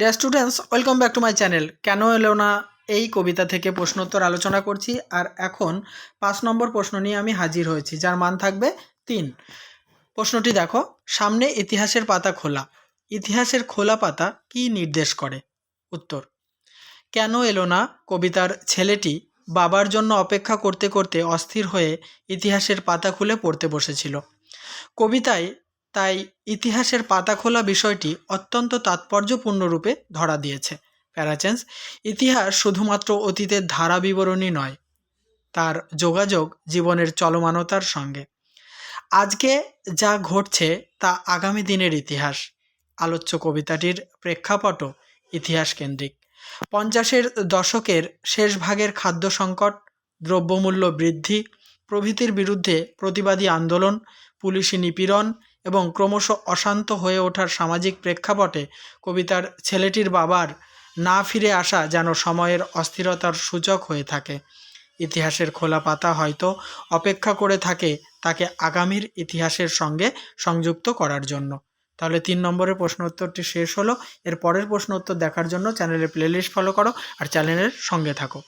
Dear students welcome back to my channel কেন এলো না? এই কবিতা থেকে প্রশ্নোত্তর আলোচনা করছি আর এখন পাঁচ নম্বর প্রশ্ন নিয়ে আমি হাজির হয়েছি, যার মান থাকবে তিন। প্রশ্নটি দেখো, সামনে ইতিহাসের পাতা খোলা। ইতিহাসের খোলা পাতা কি নির্দেশ করে? উত্তর, কেন এলো না কবিতার ছেলেটি বাবার জন্য অপেক্ষা করতে করতে অস্থির হয়ে ইতিহাসের পাতা খুলে পড়তে বসেছিল। কবিতায় তাই ইতিহাসের পাতা খোলা বিষয়টি অত্যন্ত তাৎপর্যপূর্ণ রূপে ধরা দিয়েছে। প্যারাচেন্স ইতিহাস শুধুমাত্র অতীতের ধারা বিবরণী নয়, তার যোগাযোগ জীবনের চলমানতার সঙ্গে। আজকে যা ঘটছে তা আগামী দিনের ইতিহাস। আলোচ্য কবিতাটির প্রেক্ষাপটও ইতিহাস কেন্দ্রিক পঞ্চাশের দশকের শেষ ভাগের খাদ্য সংকট, দ্রব্যমূল্য বৃদ্ধি, প্রভৃতির বিরুদ্ধে প্রতিবাদী আন্দোলন, পুলিশি নিপীড়ন এবং ক্রমশ অশান্ত হয়ে ওঠার সামাজিক প্রেক্ষাপটে কবিতার ছেলেটির বাবার না ফিরে আসা যেন সময়ের অস্থিরতার সূচক হয়ে থাকে। ইতিহাসের খোলা পাতা হয়তো অপেক্ষা করে থাকে তাকে আগামীর ইতিহাসের সঙ্গে সংযুক্ত করার জন্য। তাহলে তিন নম্বরের প্রশ্ন উত্তরটি শেষ হলো। এর পরের প্রশ্ন উত্তর দেখার জন্য চ্যানেলের প্লেলিস্ট ফলো করো আর চ্যানেলের সঙ্গে থাকো।